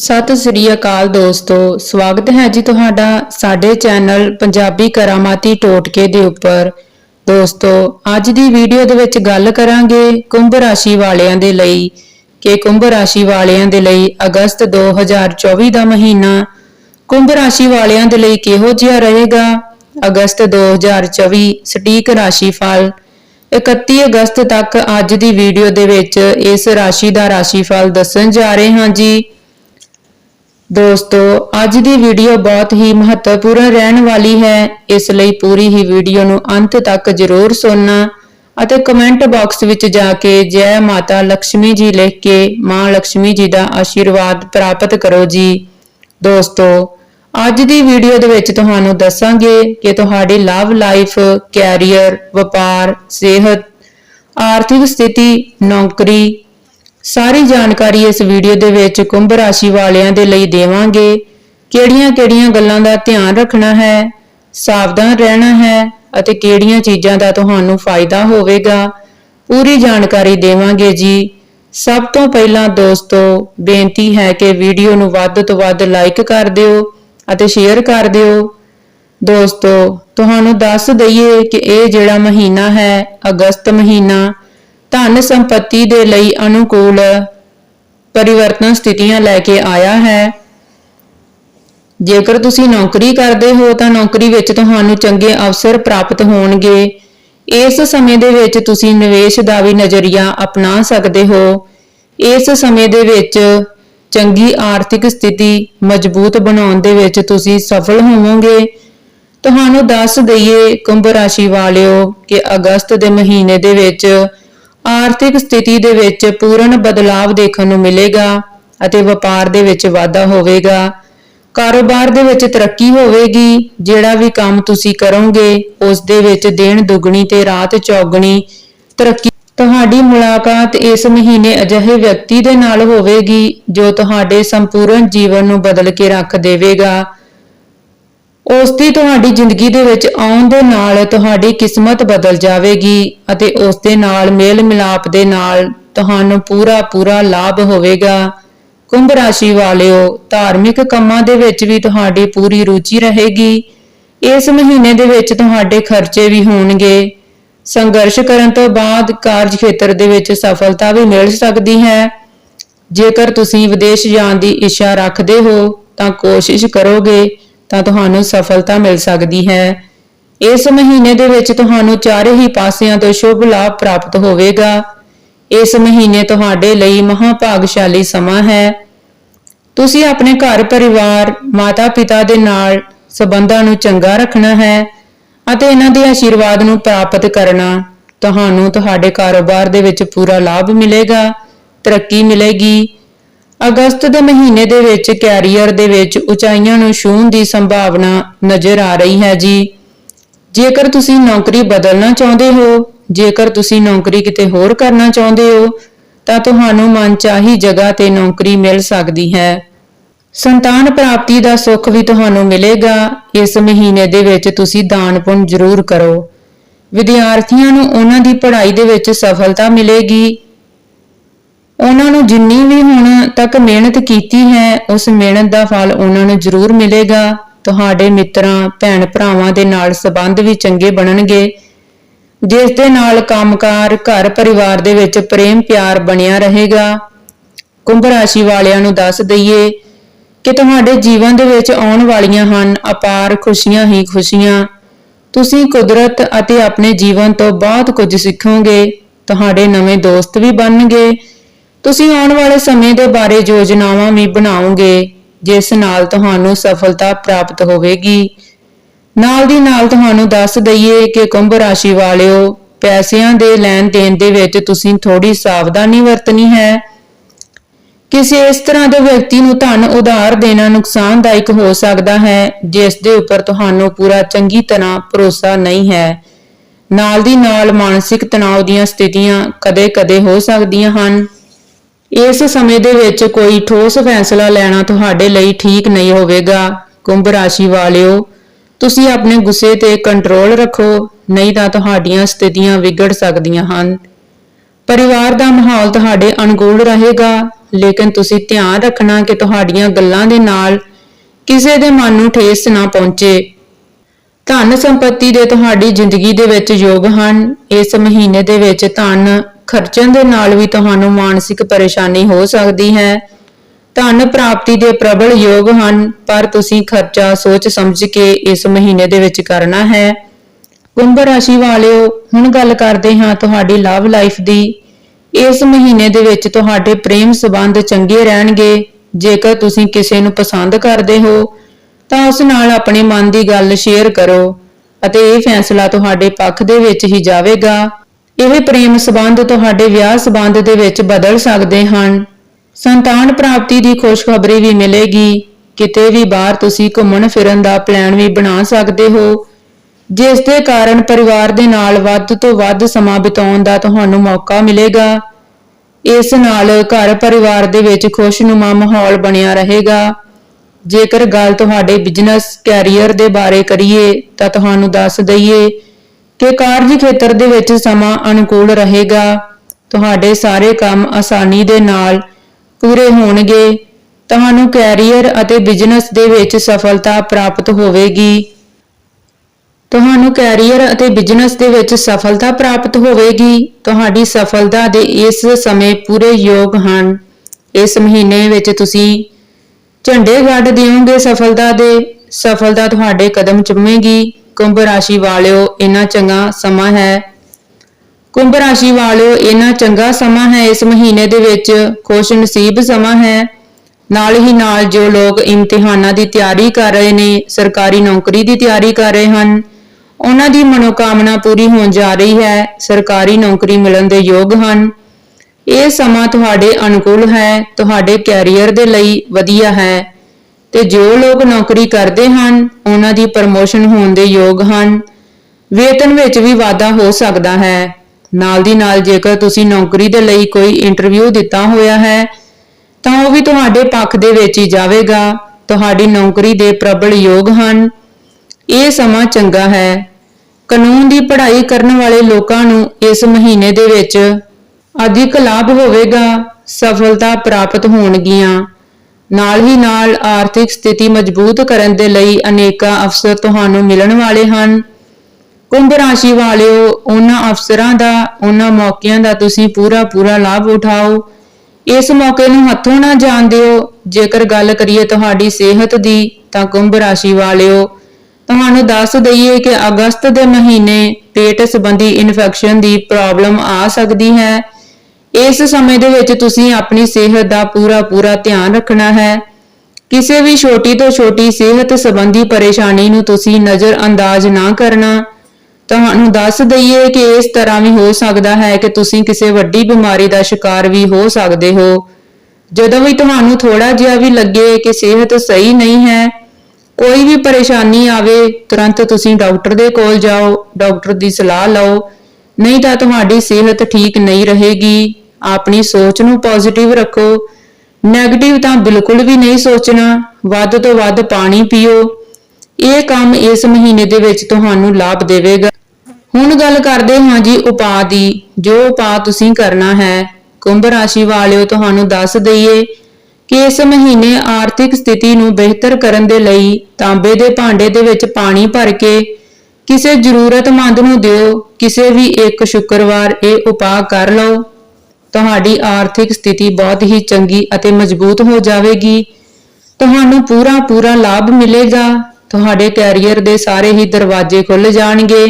ਸਤਿ ਸ੍ਰੀ ਅਕਾਲ ਦੋਸਤੋ, ਸਵਾਗਤ ਹੈ ਜੀ ਤੁਹਾਡਾ ਸਾਡੇ ਚੈਨਲ ਪੰਜਾਬੀ ਕਰਾਮਾਤੀ ਟੋਟਕੇ ਦੇ ਉੱਪਰ। ਦੋਸਤੋ, ਅੱਜ ਦੀ ਵੀਡੀਓ ਦੇ ਵਿੱਚ ਗੱਲ ਕਰਾਂਗੇ ਕੁੰਭ ਰਾਸ਼ੀ ਵਾਲਿਆਂ ਦੇ ਲਈ, ਕਿ ਕੁੰਭ ਰਾਸ਼ੀ ਵਾਲਿਆਂ ਦੇ ਲਈ ਅਗਸਤ 2024 ਦਾ ਮਹੀਨਾ ਕੁੰਭ ਰਾਸ਼ੀ ਵਾਲਿਆਂ ਦੇ ਲਈ ਕਿਹੋ ਜਿਹਾ ਰਹੇਗਾ? ਅਗਸਤ 2024 ਸਟੀਕ ਰਾਸ਼ੀ ਫਲ। 31 ਅਗਸਤ ਤੱਕ ਅੱਜ ਦੀ ਵੀਡੀਓ ਦੇ ਵਿੱਚ ਇਸ ਰਾਸ਼ੀ ਦਾ ਰਾਸ਼ੀ ਫਲ ਦੱਸਣ ਜਾ ਰਹੇ ਹਾਂ ਜੀ। ਦੋਸਤੋ, ਅੱਜ ਦੀ ਵੀਡੀਓ ਬਹੁਤ ਹੀ ਮਹੱਤਵਪੂਰਨ ਰਹਿਣ ਵਾਲੀ ਹੈ। ਇਸ ਲਈ ਪੂਰੀ ਹੀ ਵੀਡੀਓ ਨੂੰ ਅੰਤ ਤੱਕ ਜ਼ਰੂਰ ਸੁਣਨਾ ਅਤੇ ਕਮੈਂਟ ਬਾਕਸ ਵਿੱਚ ਜਾ ਕੇ ਜੈ ਮਾਤਾ ਲక్ష్ਮੀ ਜੀ ਲਿਖ ਕੇ ਮਾਂ ਲక్ష్ਮੀ ਜੀ ਦਾ ਆਸ਼ੀਰਵਾਦ ਪ੍ਰਾਪਤ ਕਰੋ ਜੀ। ਦੋਸਤੋ, ਅੱਜ ਦੀ ਵੀਡੀਓ ਦੇ ਵਿੱਚ ਤੁਹਾਨੂੰ ਦੱਸਾਂਗੇ ਕਿ ਤੁਹਾਡੀ ਲਵ ਲਾਈਫ ਕੈਰੀਅਰ ਵਪਾਰ, ਸਿਹਤ, ਆਰਥਿਕ ਸਥਿਤੀ, ਨੌਕਰੀ ਸਾਰੀ ਜਾਣਕਾਰੀ ਇਸ ਵੀਡੀਓ ਦੇ ਵਿੱਚ ਕੁੰਭ ਰਾਸ਼ੀ ਵਾਲਿਆਂ ਦੇ ਲਈ ਦੇਵਾਂਗੇ। ਕਿਹੜੀਆਂ-ਕਿਹੜੀਆਂ ਗੱਲਾਂ ਦਾ ਧਿਆਨ ਰੱਖਣਾ ਹੈ, ਸਾਵਧਾਨ ਰਹਿਣਾ ਹੈ ਅਤੇ ਕਿਹੜੀਆਂ ਚੀਜ਼ਾਂ ਦਾ ਤੁਹਾਨੂੰ ਫਾਇਦਾ ਹੋਵੇਗਾ, ਪੂਰੀ ਜਾਣਕਾਰੀ ਦੇਵਾਂਗੇ ਜੀ। ਸਭ ਤੋਂ ਪਹਿਲਾਂ ਦੋਸਤੋ, ਬੇਨਤੀ ਹੈ ਕਿ ਵੀਡੀਓ ਨੂੰ ਵੱਧ ਤੋਂ ਵੱਧ ਲਾਈਕ ਕਰ ਦਿਓ ਅਤੇ ਸ਼ੇਅਰ ਕਰ ਦਿਓ। ਦੋਸਤੋ, ਤੁਹਾਨੂੰ ਦੱਸ ਦਈਏ ਕਿ ਇਹ ਜਿਹੜਾ ਮਹੀਨਾ ਹੈ, ਅਗਸਤ ਮਹੀਨਾ ਧਨ ਸੰਪਤੀ ਦੇ ਲਈ ਅਨੁਕੂਲ ਪਰਿਵਰਤਨ ਸਥਿਤੀਆਂ ਲੈ ਕੇ ਆਇਆ ਹੈ। ਜੇਕਰ ਤੁਸੀਂ ਨੌਕਰੀ ਕਰਦੇ ਹੋ, ਤਾਂ ਨੌਕਰੀ ਵਿੱਚ ਤੁਹਾਨੂੰ ਚੰਗੇ ਅਵਸਰ ਪ੍ਰਾਪਤ ਹੋਣਗੇ। ਇਸ ਸਮੇਂ ਦੇ ਵਿੱਚ ਤੁਸੀਂ ਨਿਵੇਸ਼ ਦਾ ਵੀ ਨਜ਼ਰੀਆ ਅਪਣਾ ਸਕਦੇ ਹੋ। ਇਸ ਸਮੇਂ ਦੇ ਵਿੱਚ ਚੰਗੀ ਆਰਥਿਕ ਸਥਿਤੀ ਮਜ਼ਬੂਤ ਬਣਾਉਣ ਦੇ ਵਿੱਚ ਤੁਸੀਂ ਸਫਲ ਹੋਵੋਗੇ। ਤੁਹਾਨੂੰ ਦੱਸ ਦਈਏ, ਕੁੰਭ ਰਾਸ਼ੀ ਵਾਲਿਓ, ਕਿ ਅਗਸਤ ਦੇ ਮਹੀਨੇ ਦੇ ਵਿੱਚ ਆਰਥਿਕ ਸਥਿਤੀ ਦੇ ਵਿੱਚ ਪੂਰਨ ਬਦਲਾਵ ਦੇਖਣ ਨੂੰ ਮਿਲੇਗਾ ਅਤੇ ਵਪਾਰ ਦੇ ਵਿੱਚ ਵਾਧਾ ਹੋਵੇਗਾ। ਕਾਰੋਬਾਰ ਦੇ ਵਿੱਚ ਤਰੱਕੀ ਹੋਵੇਗੀ। ਜਿਹੜਾ ਵੀ ਕੰਮ ਤੁਸੀਂ ਕਰੋਗੇ, ਉਸ ਦੇ ਵਿੱਚ ਦਿਨ ਦੁੱਗਣੀ ਤੇ ਰਾਤ ਚੌਗਣੀ ਤਰੱਕੀ ਤੁਹਾਡੀ ਮੁਲਾਕਾਤ ਇਸ ਮਹੀਨੇ ਅਜਿਹੇ ਵਿਅਕਤੀ ਦੇ ਨਾਲ ਹੋਵੇਗੀ, ਜੋ ਤੁਹਾਡੇ ਸੰਪੂਰਨ ਜੀਵਨ ਨੂੰ ਬਦਲ ਕੇ ਰੱਖ ਦੇਵੇਗਾ। ਉਸ ਦੀ ਤੁਹਾਡੀ ਜ਼ਿੰਦਗੀ ਦੇ ਵਿੱਚ ਆਉਣ ਦੇ ਨਾਲ ਤੁਹਾਡੀ ਕਿਸਮਤ ਬਦਲ ਜਾਵੇਗੀ ਅਤੇ ਉਸ ਦੇ ਨਾਲ ਮੇਲ ਮਿਲਾਪ ਦੇ ਨਾਲ ਤੁਹਾਨੂੰ ਪੂਰਾ ਪੂਰਾ ਲਾਭ ਹੋਵੇਗਾ। ਕੁੰਭ ਰਾਸ਼ੀ ਵਾਲਿਓ, ਧਾਰਮਿਕ ਕੰਮਾਂ ਦੇ ਵਿੱਚ ਵੀ ਤੁਹਾਡੀ ਪੂਰੀ ਰੁਚੀ ਰਹੇਗੀ। ਇਸ ਮਹੀਨੇ ਦੇ ਵਿੱਚ ਤੁਹਾਡੇ ਖਰਚੇ ਵੀ ਹੋਣਗੇ। ਸੰਘਰਸ਼ ਕਰਨ ਤੋਂ ਬਾਅਦ ਕਾਰਜ ਖੇਤਰ ਦੇ ਵਿੱਚ ਸਫਲਤਾ ਵੀ ਮਿਲ ਸਕਦੀ ਹੈ। ਜੇਕਰ ਤੁਸੀਂ ਵਿਦੇਸ਼ ਜਾਣ ਦੀ ਇੱਛਾ ਰੱਖਦੇ ਹੋ, ਤਾਂ ਕੋਸ਼ਿਸ਼ ਕਰੋਗੇ ਤਾਂ ਤੁਹਾਨੂੰ ਸਫਲਤਾ ਮਿਲ ਸਕਦੀ ਹੈ। ਇਸ ਮਹੀਨੇ ਦੇ ਵਿੱਚ ਤੁਹਾਨੂੰ ਚਾਰੇ ਹੀ ਪਾਸਿਆਂ ਤੋਂ ਸ਼ੁਭ ਲਾਭ ਪ੍ਰਾਪਤ ਹੋਵੇਗਾ। ਇਸ ਮਹੀਨੇ ਤੁਹਾਡੇ ਲਈ ਮਹਾਭਾਗਸ਼ਾਲੀ ਸਮਾਂ ਹੈ। ਤੁਸੀਂ ਆਪਣੇ ਘਰ ਪਰਿਵਾਰ, ਮਾਤਾ-ਪਿਤਾ ਦੇ ਨਾਲ ਸਬੰਧਾਂ ਨੂੰ ਚੰਗਾ ਰੱਖਣਾ ਹੈ ਅਤੇ ਇਹਨਾਂ ਦੇ ਆਸ਼ੀਰਵਾਦ ਨੂੰ ਪ੍ਰਾਪਤ ਕਰਨਾ, ਤੁਹਾਨੂੰ ਤੁਹਾਡੇ ਕਾਰੋਬਾਰ ਦੇ ਵਿੱਚ ਪੂਰਾ ਲਾਭ ਮਿਲੇਗਾ, ਤਰੱਕੀ ਮਿਲੇਗੀ। ਅਗਸਤ ਦੇ ਮਹੀਨੇ ਦੇ ਵਿੱਚ ਕੈਰੀਅਰ ਦੇ ਵਿੱਚ ਉਚਾਈਆਂ ਨੂੰ ਛੂਹਣ ਦੀ ਸੰਭਾਵਨਾ ਨਜ਼ਰ ਆ ਰਹੀ ਹੈ ਜੀ। ਜੇਕਰ ਤੁਸੀਂ ਨੌਕਰੀ ਬਦਲਣਾ ਚਾਹੁੰਦੇ ਹੋ, ਜੇਕਰ ਤੁਸੀਂ ਨੌਕਰੀ ਕਿਤੇ ਹੋਰ ਕਰਨਾ ਚਾਹੁੰਦੇ ਹੋ, ਤਾਂ ਤੁਹਾਨੂੰ ਮਨਚਾਹੀ ਜਗ੍ਹਾ ਤੇ ਨੌਕਰੀ ਮਿਲ ਸਕਦੀ ਹੈ। ਸੰਤਾਨ ਪ੍ਰਾਪਤੀ ਦਾ ਸੁੱਖ ਵੀ ਤੁਹਾਨੂੰ ਮਿਲੇਗਾ। ਇਸ ਮਹੀਨੇ ਦੇ ਵਿੱਚ ਤੁਸੀਂ ਦਾਨ ਪੁੰਨ ਜ਼ਰੂਰ ਕਰੋ। ਵਿਦਿਆਰਥੀਆਂ ਨੂੰ ਉਹਨਾਂ ਦੀ ਪੜ੍ਹਾਈ ਦੇ ਵਿੱਚ ਸਫਲਤਾ ਮਿਲੇਗੀ। ਉਹਨਾਂ ਨੂੰ ਜਿੰਨੀ ਵੀ ਹੁਣ ਤੱਕ ਮਿਹਨਤ ਕੀਤੀ ਹੈ, ਉਸ ਮਿਹਨਤ ਦਾ ਫਲ ਉਹਨਾਂ ਨੂੰ ਜ਼ਰੂਰ ਮਿਲੇਗਾ। ਤੁਹਾਡੇ ਮਿੱਤਰਾਂ, ਭੈਣ ਭਰਾਵਾਂ ਦੇ ਨਾਲ ਸਬੰਧ ਵੀ ਚੰਗੇ ਬਣਨਗੇ। ਜਿਸ ਦੇ ਨਾਲ ਕੰਮਕਾਰ ਘਰ ਪਰਿਵਾਰ ਦੇ ਵਿੱਚ ਪ੍ਰੇਮ ਪਿਆਰ ਬਣਿਆ ਰਹੇਗਾ। ਕੁੰਭ ਰਾਸ਼ੀ ਵਾਲਿਆਂ ਨੂੰ ਦੱਸ ਦਈਏ ਕਿ ਤੁਹਾਡੇ ਜੀਵਨ ਦੇ ਵਿੱਚ ਆਉਣ ਵਾਲੀਆਂ ਹਨ ਅਪਾਰ ਖੁਸ਼ੀਆਂ ਹੀ ਖੁਸ਼ੀਆਂ। ਤੁਸੀਂ ਕੁਦਰਤ ਅਤੇ ਆਪਣੇ ਜੀਵਨ ਤੋਂ ਬਹੁਤ ਕੁਝ ਸਿੱਖੋਗੇ। ਤੁਹਾਡੇ ਨਵੇਂ ਦੋਸਤ ਵੀ ਬਣਨਗੇ। ਤੁਸੀਂ ਆਉਣ ਵਾਲੇ ਸਮੇਂ ਦੇ ਬਾਰੇ ਯੋਜਨਾਵਾਂ ਵੀ ਬਣਾਓਗੇ, ਜਿਸ ਨਾਲ ਤੁਹਾਨੂੰ ਸਫਲਤਾ ਪ੍ਰਾਪਤ ਹੋਵੇਗੀ। ਨਾਲ ਦੀ ਨਾਲ ਤੁਹਾਨੂੰ ਦੱਸ ਦਈਏ ਕਿ ਕੁੰਭ ਰਾਸ਼ੀ ਵਾਲਿਓ, ਪੈਸਿਆਂ ਦੇ ਲੈਣ ਦੇਣ ਦੇ ਵਿੱਚ ਤੁਸੀਂ ਥੋੜੀ ਸਾਵਧਾਨੀ ਵਰਤਣੀ ਹੈ। ਕਿਸੇ ਇਸ ਤਰ੍ਹਾਂ ਦੇ ਵਿਅਕਤੀ ਨੂੰ ਧਨ ਉਧਾਰ ਦੇਣਾ ਨੁਕਸਾਨਦਾਇਕ ਹੋ ਸਕਦਾ ਹੈ, ਜਿਸ ਦੇ ਉੱਪਰ ਤੁਹਾਨੂੰ ਪੂਰਾ ਚੰਗੀ ਤਰ੍ਹਾਂ ਭਰੋਸਾ ਨਹੀਂ ਹੈ। ਨਾਲ ਦੀ ਨਾਲ ਮਾਨਸਿਕ ਤਣਾਅ ਦੀਆਂ ਸਥਿਤੀਆਂ ਕਦੇ-ਕਦੇ ਹੋ ਸਕਦੀਆਂ ਹਨ। ਇਸ ਸਮੇਂ ਦੇ ਵਿੱਚ ਕੋਈ ਠੋਸ ਫੈਸਲਾ ਲੈਣਾ ਤੁਹਾਡੇ ਲਈ ਠੀਕ ਨਹੀਂ ਹੋਵੇਗਾ, ਕੁੰਭ ਰਾਸ਼ੀ ਵਾਲਿਓ। ਤੁਸੀਂ ਆਪਣੇ ਗੁੱਸੇ ਤੇ ਕੰਟਰੋਲ ਰੱਖੋ, ਨਹੀਂ ਤਾਂ ਤੁਹਾਡੀਆਂ ਸਥਿਤੀਆਂ ਵਿਗੜ ਸਕਦੀਆਂ ਹਨ। ਪਰਿਵਾਰ ਦਾ ਮਾਹੌਲ ਤੁਹਾਡੇ ਅਨੁਕੂਲ ਰਹੇਗਾ, ਲੇਕਿਨ ਤੁਸੀਂ ਧਿਆਨ ਰੱਖਣਾ ਕਿ ਤੁਹਾਡੀਆਂ ਗੱਲਾਂ ਦੇ ਨਾਲ ਕਿਸੇ ਦੇ ਮਨ ਨੂੰ ਠੇਸ ਨਾ ਪਹੁੰਚੇ। ਧਨ ਸੰਪਤੀ ਦੇ ਤੁਹਾਡੀ ਜ਼ਿੰਦਗੀ ਦੇ ਵਿੱਚ ਯੋਗ ਹਨ। ਇਸ ਮਹੀਨੇ ਦੇ ਵਿੱਚ ਧਨ ਖਰਚਣ ਦੇ ਨਾਲ ਵੀ ਤੁਹਾਨੂੰ ਮਾਨਸਿਕ ਪਰੇਸ਼ਾਨੀ ਹੋ ਸਕਦੀ ਹੈ। ਧਨ ਪ੍ਰਾਪਤੀ ਦੇ ਪ੍ਰਬਲ ਯੋਗ ਹਨ, ਪਰ ਤੁਸੀਂ ਖਰਚਾ ਸੋਚ ਸਮਝ ਕੇ ਇਸ ਮਹੀਨੇ ਦੇ ਵਿੱਚ ਕਰਨਾ ਹੈ। ਕੁੰਭ ਰਾਸ਼ੀ ਵਾਲਿਓ, ਹੁਣ ਗੱਲ ਕਰਦੇ ਹਾਂ ਤੁਹਾਡੀ ਲਵ ਲਾਈਫ ਦੀ। ਇਸ ਮਹੀਨੇ ਦੇ ਵਿੱਚ ਤੁਹਾਡੇ ਪ੍ਰੇਮ ਸਬੰਧ ਚੰਗੇ ਰਹਿਣਗੇ। ਜੇਕਰ ਤੁਸੀਂ ਕਿਸੇ ਨੂੰ ਪਸੰਦ ਕਰਦੇ ਹੋ ਤਾਂ ਉਸ ਨਾਲ ਆਪਣੇ ਮਨ ਦੀ ਗੱਲ ਸ਼ੇਅਰ ਕਰੋ ਅਤੇ ਇਹ ਫੈਸਲਾ ਤੁਹਾਡੇ ਪੱਖ ਦੇ ਵਿੱਚ ਹੀ ਜਾਵੇਗਾ। ਇਹ ਪ੍ਰੇਮ ਸਬੰਧ ਤੁਹਾਡੇ ਵਿਆਹ ਸਬੰਧ ਦੇ ਵਿੱਚ ਬਦਲ ਸਕਦੇ ਹਨ। ਸੰਤਾਨ ਪ੍ਰਾਪਤੀ ਦੀ ਖੁਸ਼ਖਬਰੀ ਵੀ ਮਿਲੇਗੀ। ਕਿਤੇ ਵੀ ਬਾਹਰ ਤੁਸੀਂ ਘੁੰਮਣ ਫਿਰਨ ਦਾ ਪਲਾਨ ਵੀ ਬਣਾ ਸਕਦੇ ਹੋ। ਜਿਸ ਦੇ ਕਾਰਨ ਪਰਿਵਾਰ ਦੇ ਨਾਲ ਵੱਧ ਤੋਂ ਵੱਧ ਸਮਾਂ ਬਿਤਾਉਣ ਦਾ ਤੁਹਾਨੂੰ ਮੌਕਾ ਮਿਲੇਗਾ। ਇਸ ਨਾਲ ਘਰ ਪਰਿਵਾਰ ਦੇ ਵਿੱਚ ਖੁਸ਼ਨੁਮਾ ਮਾਹੌਲ ਬਣਿਆ ਰਹੇਗਾ। ਜੇਕਰ ਗੱਲ ਤੁਹਾਡੇ ਬਿਜ਼ਨਸ ਕੈਰੀਅਰ ਦੇ ਬਾਰੇ ਕਰੀਏ, ਤਾਂ ਤੁਹਾਨੂੰ ਦੱਸ ਦਈਏ ਕਿ ਕਾਰਜ ਖੇਤਰ ਦੇ ਵਿੱਚ ਸਮਾਂ ਅਨੁਕੂਲ ਰਹੇਗਾ। ਤੁਹਾਡੇ ਸਾਰੇ ਕੰਮ ਆਸਾਨੀ ਦੇ ਨਾਲ ਪੂਰੇ ਹੋਣਗੇ। ਤੁਹਾਨੂੰ ਕੈਰੀਅਰ ਅਤੇ ਬਿਜ਼ਨਸ ਦੇ ਵਿੱਚ ਸਫਲਤਾ ਪ੍ਰਾਪਤ ਹੋਵੇਗੀ। ਤੁਹਾਨੂੰ ਕੈਰੀਅਰ ਅਤੇ ਬਿਜ਼ਨਸ ਦੇ ਵਿੱਚ ਸਫਲਤਾ ਪ੍ਰਾਪਤ ਹੋਵੇਗੀ। ਤੁਹਾਡੀ ਸਫਲਤਾ ਦੇ ਇਸ ਸਮੇਂ ਪੂਰੇ ਯੋਗ ਹਨ। ਇਸ ਮਹੀਨੇ ਵਿੱਚ ਤੁਸੀਂ ਝੰਡੇ ਗੱਡ ਦਿਓਗੇ ਸਫਲਤਾ ਦੇ, ਸਫਲਤਾ ਤੁਹਾਡੇ ਕਦਮ ਚੁੰਮੇਗੀ। ਕੁੰਭ ਰਾਸ਼ੀ ਵਾਲਿਓ, ਇੰਨਾ ਚੰਗਾ ਸਮਾਂ ਹੈ। ਕੁੰਭ ਰਾਸ਼ੀ ਵਾਲਿਓ, ਇੰਨਾ ਚੰਗਾ ਸਮਾਂ ਹੈ, ਇਸ ਮਹੀਨੇ ਦੇ ਵਿੱਚ ਖੁਸ਼ ਨਸੀਬ ਸਮਾਂ ਹੈ। ਨਾਲ ਹੀ ਨਾਲ ਜੋ ਲੋਕ ਇਮਤਿਹਾਨਾਂ ਦੀ ਤਿਆਰੀ ਕਰ ਰਹੇ ਨੇ, ਸਰਕਾਰੀ ਨੌਕਰੀ ਦੀ ਤਿਆਰੀ ਕਰ ਰਹੇ ਹਨ, ਉਹਨਾਂ ਦੀ ਮਨੋਕਾਮਨਾ ਪੂਰੀ ਹੋਣ ਜਾ ਰਹੀ ਹੈ। ਸਰਕਾਰੀ ਨੌਕਰੀ ਮਿਲਣ ਦੇ ਯੋਗ ਹਨ। ਇਹ ਸਮਾਂ ਤੁਹਾਡੇ ਅਨੁਕੂਲ ਹੈ, ਤੁਹਾਡੇ ਕੈਰੀਅਰ ਦੇ ਲਈ ਵਧੀਆ ਹੈ ਤੇ ਜੋ ਲੋਕ ਨੌਕਰੀ ਕਰਦੇ ਹਨ, ਉਹਨਾਂ ਦੀ ਪ੍ਰਮੋਸ਼ਨ ਹੋਣ ਦੇ ਯੋਗ ਹਨ। ਵੇਤਨ ਵਿੱਚ ਵੀ ਵਾਧਾ ਹੋ ਸਕਦਾ ਹੈ। ਨਾਲ ਦੀ ਨਾਲ ਜੇਕਰ ਤੁਸੀਂ ਨੌਕਰੀ ਦੇ ਲਈ ਕੋਈ ਇੰਟਰਵਿਊ ਦਿੱਤਾ ਹੋਇਆ ਹੈ, ਤਾਂ ਉਹ ਵੀ ਤੁਹਾਡੇ ਪੱਖ ਦੇ ਵਿੱਚ ਹੀ ਜਾਵੇਗਾ। ਤੁਹਾਡੀ ਨੌਕਰੀ ਦੇ ਪ੍ਰਬਲ ਯੋਗ ਹਨ। ਇਹ ਸਮਾਂ ਚੰਗਾ ਹੈ। ਕਾਨੂੰਨ ਦੀ ਪੜ੍ਹਾਈ ਕਰਨ ਵਾਲੇ ਲੋਕਾਂ ਨੂੰ ਇਸ ਮਹੀਨੇ ਦੇ ਵਿੱਚ ਅਧਿਕ ਲਾਭ ਹੋਵੇਗਾ, ਸਫਲਤਾ ਪ੍ਰਾਪਤ ਹੋਣਗੀਆਂ। ਨਾਲ ਹੀ ਨਾਲ ਆਰਥਿਕ ਸਥਿਤੀ ਮਜ਼ਬੂਤ ਕਰਨ ਦੇ ਲਈ ਅਨੇਕਾਂ ਅਫਸਰ ਤੁਹਾਨੂੰ ਮਿਲਣ ਵਾਲੇ ਹਨ। ਕੁੰਭ ਰਾਸ਼ੀ ਵਾਲਿਓ, ਉਹਨਾਂ ਅਫਸਰਾਂ ਦਾ, ਉਹਨਾਂ ਮੌਕਿਆਂ ਦਾ ਤੁਸੀਂ ਪੂਰਾ ਪੂਰਾ ਲਾਭ ਉਠਾਓ। ਇਸ ਮੌਕੇ ਨੂੰ ਹੱਥੋਂ ਨਾ ਜਾਣ ਦਿਓ। ਜੇਕਰ ਗੱਲ ਕਰੀਏ ਤੁਹਾਡੀ ਸਿਹਤ ਦੀ, ਤਾਂ ਕੁੰਭ ਰਾਸ਼ੀ ਵਾਲਿਓ, ਤੁਹਾਨੂੰ ਦੱਸ ਦਈਏ ਕਿ ਅਗਸਤ ਦੇ ਮਹੀਨੇ ਪੇਟ ਸੰਬੰਧੀ ਇਨਫੈਕਸ਼ਨ ਦੀ ਪ੍ਰੋਬਲਮ ਆ ਸਕਦੀ ਹੈ। ਇਸ ਸਮੇਂ ਦੇ ਵਿੱਚ ਤੁਸੀਂ ਆਪਣੀ ਸਿਹਤ ਦਾ ਪੂਰਾ ਪੂਰਾ ਧਿਆਨ ਰੱਖਣਾ ਹੈ। ਕਿਸੇ ਵੀ ਛੋਟੀ ਤੋਂ ਛੋਟੀ ਸਿਹਤ ਸੰਬੰਧੀ ਪਰੇਸ਼ਾਨੀ ਨੂੰ ਤੁਸੀਂ ਨਜ਼ਰ ਅੰਦਾਜ਼ ਨਾ ਕਰਨਾ। ਤੁਹਾਨੂੰ ਦੱਸ ਦਈਏ ਕਿ ਇਸ ਤਰ੍ਹਾਂ ਵੀ ਹੋ ਸਕਦਾ ਹੈ ਕਿ ਤੁਸੀਂ ਕਿਸੇ ਵੱਡੀ ਬਿਮਾਰੀ ਦਾ ਸ਼ਿਕਾਰ ਵੀ ਹੋ ਸਕਦੇ ਹੋ। ਜਦੋਂ ਵੀ ਤੁਹਾਨੂੰ ਥੋੜਾ ਜਿਹਾ ਵੀ ਲੱਗੇ ਕਿ ਸਿਹਤ ਸਹੀ ਨਹੀਂ ਹੈ, ਕੋਈ ਵੀ ਪਰੇਸ਼ਾਨੀ ਆਵੇ, ਤੁਰੰਤ ਤੁਸੀਂ ਡਾਕਟਰ ਦੇ ਕੋਲ ਜਾਓ, ਡਾਕਟਰ ਦੀ ਸਲਾਹ ਲਓ। ਨਹੀਂ ਤਾਂ ਤੁਹਾਡੀ ਸਿਹਤ ਠੀਕ ਨਹੀਂ ਰਹੇਗੀ। ਆਪਣੀ ਸੋਚ ਨੂੰ ਪੋਜ਼ਿਟਿਵ ਰੱਖੋ। ਨੈਗੇਟਿਵ ਤਾਂ ਬਿਲਕੁਲ ਵੀ ਨਹੀਂ ਸੋਚਣਾ। ਵੱਧ ਤੋਂ ਵੱਧ ਪਾਣੀ ਪੀਓ। ਇਹ ਕੰਮ ਇਸ ਮਹੀਨੇ ਦੇ ਵਿੱਚ ਤੁਹਾਨੂੰ ਲਾਭ ਦੇਵੇਗਾ। ਹੁਣ ਗੱਲ ਕਰਦੇ ਹਾਂ ਜੀ ਉਪਾਅ ਦੀ। ਜੋ ਉਪਾਅ ਤੁਸੀਂ ਕਰਨਾ ਹੈ, ਕੁੰਭ ਰਾਸ਼ੀ ਵਾਲਿਓ ਤੁਹਾਨੂੰ ਦੱਸ ਦਈਏ ਕਿ ਇਸ ਮਹੀਨੇ ਆਰਥਿਕ ਸਥਿਤੀ ਨੂੰ ਬਿਹਤਰ ਕਰਨ ਦੇ ਲਈ ਤਾਂਬੇ ਦੇ ਭਾਂਡੇ ਦੇ ਵਿੱਚ ਪਾਣੀ ਭਰ ਕੇ ਕਿਸੇ ਜ਼ਰੂਰਤਮੰਦ ਨੂੰ ਦਿਓ, ਕਿਸੇ ਵੀ ਇੱਕ ਸ਼ੁੱਕਰਵਾਰ ਇਹ ਉਪਾਅ ਕਰ ਲਓ। ਤੁਹਾਡੀ ਆਰਥਿਕ ਸਥਿਤੀ ਬਹੁਤ ਹੀ ਚੰਗੀ ਅਤੇ ਮਜ਼ਬੂਤ ਹੋ ਜਾਵੇਗੀ। ਤੁਹਾਨੂੰ ਪੂਰਾ ਪੂਰਾ ਲਾਭ ਮਿਲੇਗਾ। ਤੁਹਾਡੇ ਕੈਰੀਅਰ ਦੇ ਸਾਰੇ ਹੀ ਦਰਵਾਜ਼ੇ ਖੁੱਲ ਜਾਣਗੇ।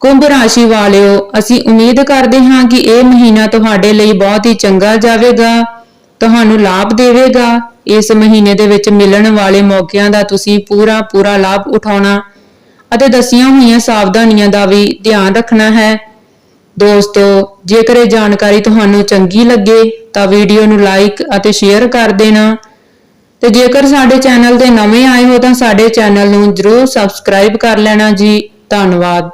ਕੁੰਭ ਰਾਸ਼ੀ ਵਾਲਿਓ, ਅਸੀਂ ਉਮੀਦ ਕਰਦੇ ਹਾਂ ਕਿ ਇਹ ਮਹੀਨਾ ਤੁਹਾਡੇ ਲਈ ਬਹੁਤ ਹੀ ਚੰਗਾ ਜਾਵੇਗਾ। ਤੁਹਾਨੂੰ ਲਾਭ ਦੇਵੇਗਾ। ਇਸ ਮਹੀਨੇ ਦੇ ਵਿੱਚ ਮਿਲਣ ਵਾਲੇ ਮੌਕਿਆਂ ਦਾ ਤੁਸੀਂ ਪੂਰਾ ਪੂਰਾ ਲਾਭ ਉਠਾਉਣਾ ਅਤੇ ਦਸੀਆਂ ਹੋਈਆਂ ਸਾਵਧਾਨੀਆਂ ਦਾ ਵੀ ਧਿਆਨ ਰੱਖਣਾ ਹੈ। ਦੋਸਤੋ, ਜੇਕਰ ਇਹ ਜਾਣਕਾਰੀ ਤੁਹਾਨੂੰ ਚੰਗੀ ਲੱਗੇ, ਤਾਂ ਵੀਡੀਓ ਨੂੰ ਲਾਈਕ ਅਤੇ ਸ਼ੇਅਰ ਕਰ ਦੇਣਾ। ਤੇ ਜੇਕਰ ਸਾਡੇ ਚੈਨਲ ਤੇ ਨਵੇਂ ਆਏ ਹੋ, ਤਾਂ ਸਾਡੇ ਚੈਨਲ ਨੂੰ ਜਰੂਰ ਸਬਸਕ੍ਰਾਈਬ ਕਰ ਲੈਣਾ ਜੀ। ਧੰਨਵਾਦ।